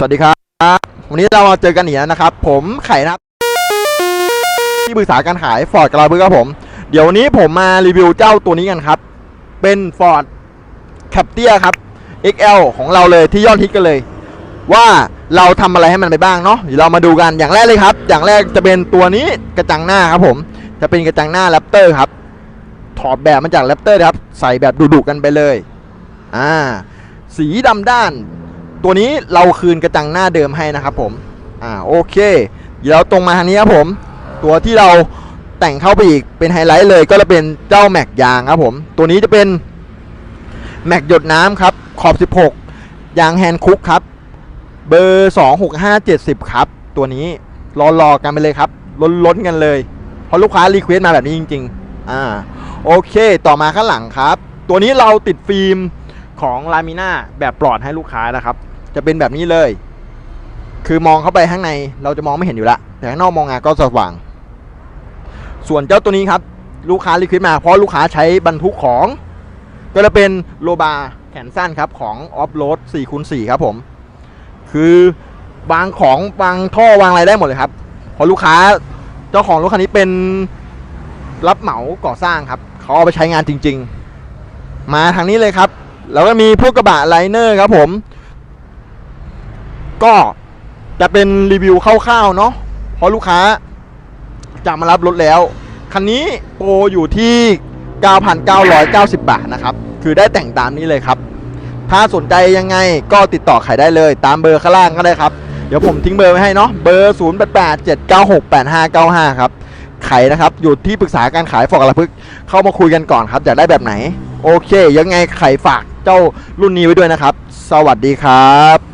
สวัสดีครับ วันนี้เรามาเจอกันอีกแล้วนะครับ ผมไข่นะครับที่ปรึกษาการขายฟอร์ดกราบึกครับผม เดี๋ยววันนี้ผมมารีวิวเจ้าตัวนี้กันครับ เป็น Ford c a p t i a ครับ XL ของเราเลยที่ยอดฮิตกันเลย ว่าเราทำอะไรให้มันไปบ้างเนาะเดี๋ยวเรามาดูกันอย่างแรกเลยครับ อย่างแรกจะเป็นตัวนี้กระจังหน้าครับผม จะเป็นกระจังหน้าแรปเตอร์ครับ ถอดแบบมาจากแรปเตอร์ครับ ใส่แบบดุๆกันไปเลย อ่า สีดำด้าน ตัวนี้เราคืนกระจังหน้าเดิมให้นะครับผม อ่าโอเค เดี๋ยวเราตรงมาทางนี้ครับผม ตัวที่เราแต่งเข้าไปอีกเป็นไฮไลท์เลยก็จะเป็นเจ้าแม็กยางครับผม ตัวนี้จะเป็นแม็กหยดน้ำครับ ขอบ 16 ยางแฮนด์คุกครับ เบอร์ 26570 ครับ ตัวนี้รอรอกันไปเลยครับล้นล้นกันเลย เพราะลูกค้ารีเควสต์มาแบบนี้จริง ๆ อ่าโอเค ต่อมาข้างหลังครับ ตัวนี้เราติดฟิล์มของลามิน่าแบบปลอดให้ลูกค้านะครับ จะเป็นแบบนี้เลย คือมองเข้าไปข้างในเราจะมองไม่เห็นอยู่ละแต่ข้างนอกมองงานก็สว่าง ส่วนเจ้าตัวนี้ครับ ลูกค้ารีควสมาเพราะลูกค้าใช้บรรทุกของ ก็จะเป็นโลบาแขนสั้นครับของออฟโรด4คูณ4ครับผม คือ วางของวางท่อวางอะไรได้หมดเลยครับเพราะลูกค้าเจ้าของรถคันนี้เป็นรับเหมาก่อสร้างครับเขาเอาไปใช้งานจริง ๆ มาทางนี้เลยครับ แล้วก็มีพวกกระบะไลเนอร์ครับผม ก็จะเป็นรีวิวคร่าวๆเนาะเพราะลูกค้าจะมารับรถแล้ว คันนี้โปรอยู่ที่ 9,990 บาทนะครับ คือได้แต่งตามนี้เลยครับ ถ้าสนใจยังไงก็ติดต่อขายได้เลย ตามเบอร์ข้างล่างก็ได้ครับ เดี๋ยวผมทิ้งเบอร์ไว้ให้เนาะ เบอร์ 0 8 8 7 9 6 8 5 9 5 ครับ ไขนะครับ อยู่ที่ปรึกษาการขายฟอกกระพึก เข้ามาคุยกันก่อนครับ อยากได้แบบไหน โอเค ยังไงไขฝากเจ้ารุ่นนี้ไว้ด้วยนะครับ สวัสดีครับ